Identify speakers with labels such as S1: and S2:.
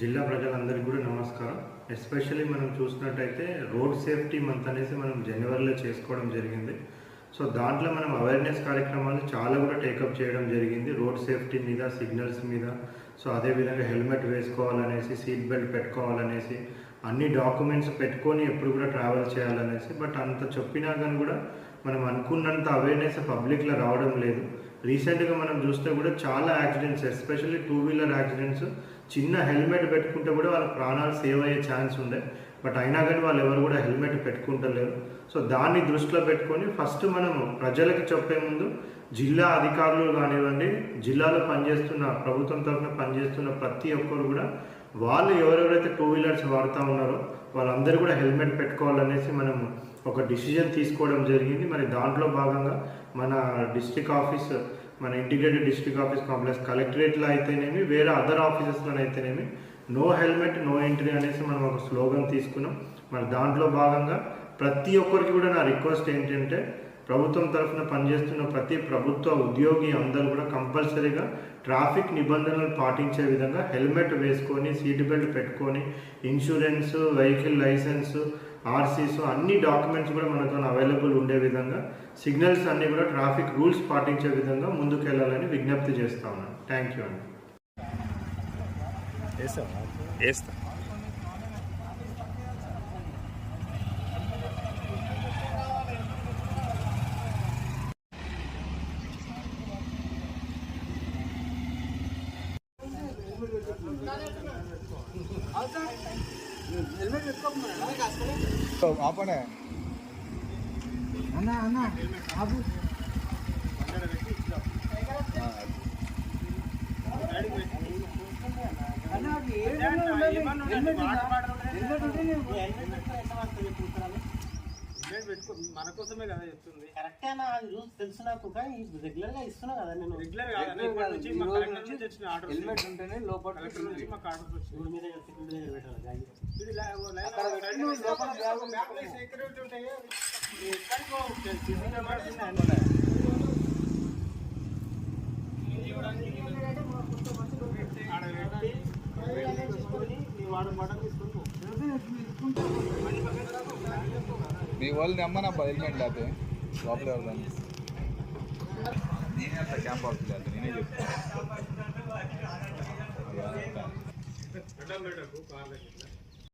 S1: జిల్లా ప్రజలందరికీ కూడా నమస్కారం. ఎస్పెషల్లీ మనం చూసినట్టయితే రోడ్ సేఫ్టీ మంత్ అనేసి మనం జనవరిలో చేసుకోవడం జరిగింది. సో దాంట్లో మనం అవేర్నెస్ కార్యక్రమాలు చాలా కూడా టేకప్ చేయడం జరిగింది. రోడ్ సేఫ్టీ మీద సిగ్నల్స్ మీద. సో అదేవిధంగా హెల్మెట్ వేసుకోవాలనేసి సీట్ బెల్ట్ పెట్టుకోవాలనేసి అన్ని డాక్యుమెంట్స్ పెట్టుకొని ఎప్పుడు కూడా ట్రావెల్ చేయాలనేసి బట్ అంత చెప్పినా కానీ కూడా మనం అనుకున్నంత అవేర్నెస్ పబ్లిక్లో రావడం లేదు. రీసెంట్గా మనం చూస్తే కూడా చాలా accidents especially two wheeler accidents చిన్న హెల్మెట్ పెట్టుకుంటే కూడా వాళ్ళ ప్రాణాలు సేవ్ అయ్యే ఛాన్స్ ఉండే. బట్ అయినా కానీ వాళ్ళు ఎవరు కూడా హెల్మెట్ పెట్టుకుంటలేరు. సో దాన్ని దృష్టిలో పెట్టుకొని ఫస్ట్ మనం ప్రజలకు చెప్పే ముందు జిల్లా అధికారులు కానివ్వండి జిల్లాలో పనిచేస్తున్న ప్రభుత్వం తరఫున పనిచేస్తున్న ప్రతి ఒక్కరు కూడా వాళ్ళు ఎవరెవరైతే టూ వీలర్స్ వాడుతూ ఉన్నారో వాళ్ళందరూ కూడా హెల్మెట్ పెట్టుకోవాలనేసి మనం ఒక డిసిజన్ తీసుకోవడం జరిగింది. మరి దాంట్లో భాగంగా మన డిస్టిక్ ఆఫీస్ మన ఇంటిగ్రేటెడ్ డిస్ట్రిక్ట్ ఆఫీస్ కాంప్లెక్స్ కలెక్టరేట్లో అయితేనేమి వేరే అదర్ ఆఫీసెస్లో అయితేనేమి నో హెల్మెట్ నో ఎంట్రీ అనేసి మనం ఒక స్లోగన్ తీసుకున్నాం. మరి దాంట్లో భాగంగా ప్రతి ఒక్కరికి కూడా నా రిక్వెస్ట్ ఏంటంటే ప్రభుత్వం తరఫున పనిచేస్తున్న ప్రతి ప్రభుత్వ ఉద్యోగి అందరూ కూడా కంపల్సరీగా ట్రాఫిక్ నిబంధనలు పాటించే విధంగా హెల్మెట్ వేసుకొని సీట్ బెల్ట్ పెట్టుకొని ఇన్సూరెన్స్ వెహికల్ లైసెన్స్ ఆర్సీస్ అన్ని డాక్యుమెంట్స్ కూడా మనతో అవైలబుల్ ఉండే విధంగా సిగ్నల్స్ అన్నీ కూడా ట్రాఫిక్ రూల్స్ పాటించే విధంగా ముందుకెళ్ళాలని విజ్ఞప్తి చేస్తా ఉన్నాను. థ్యాంక్ యూ అండి.
S2: ఆపనే
S3: అన్న అన్న ఆపు అన్న అది ఏడున్నా ఉండాలి. హెల్మెట్ ఉందా? హెల్మెట్ ఉంటే నేను
S4: మన కోసమే కదా చెప్తుంది.
S5: కరెక్టే అది రూల్స్ తెలుసు నాకు కానీ రెగ్యులర్గా ఇస్తున్నా కదా నేను.
S4: రెగ్యులర్
S3: హెల్మెట్ ఉంటేనే లోపల
S4: మాకు ఆర్డర్ వచ్చింది
S5: మీద సెక్యూరిటీ దగ్గర పెట్టాలి
S3: లోపల బ్యాగ్ ఉంది.
S4: బ్యాగ్లో సెక్యూరిటీ ఉంటాయి ఎక్కడికో
S2: మీ వాళ్ళు నమ్మనబ్బా హెల్మెట్ లేకపోతే. లోపల ఎవరిదాన్ని నేనే అంత క్యాంప్ అవుతుంది లేదు నేనే చెప్తాను.
S4: అడ్డం పెట్టకు కార్లకి